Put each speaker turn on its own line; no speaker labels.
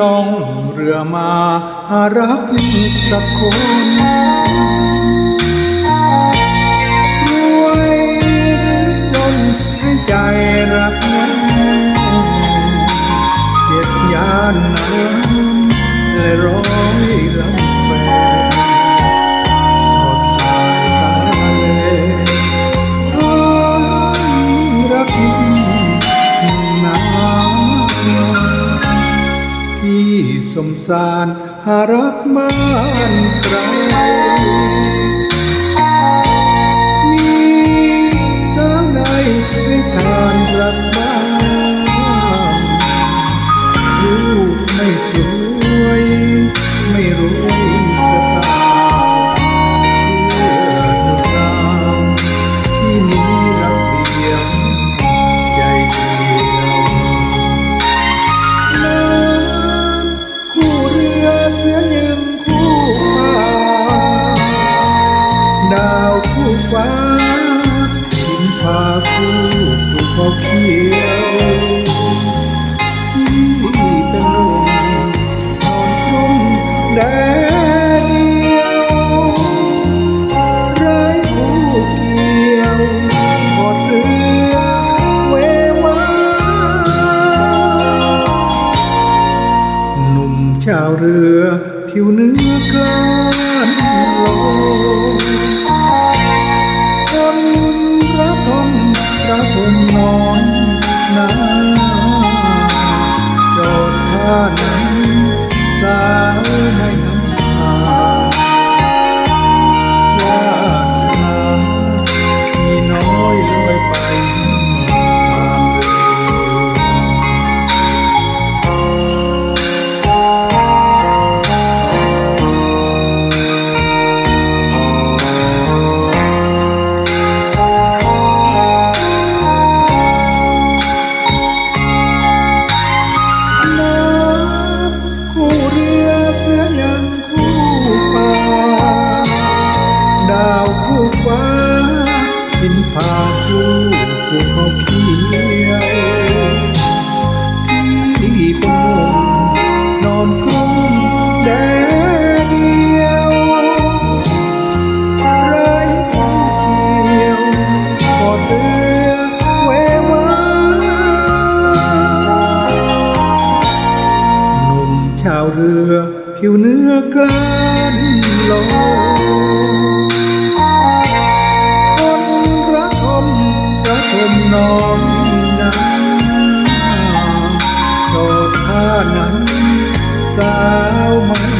ลงเรือมาหารักสักคนรวยจนให้ใจรักนั้นเจ็บยานน้ำและร้อยลำแฟ พี่สมสารหารักบ้านใคร ฟ้าหินพาคู่ถูกเขาเขียวที่เป็นลมนอนคลุ้มแดดเดียวไร้ผู้เกี่ยวหอดเรือเววาหนุ่มชาวเรือผิวเนื้อกลานลงค นอนนาจอดท่านั้นสาวไม่น หินผาคู่คู่เขาเขียวที่เป็นลมนอนคลุ้มแดดเดียวไร้ผู้เกี่ยวกอดเรือเววาหนุ่มชาวเรือผิวเนื้อกล้านลงค นั้น สาวไม่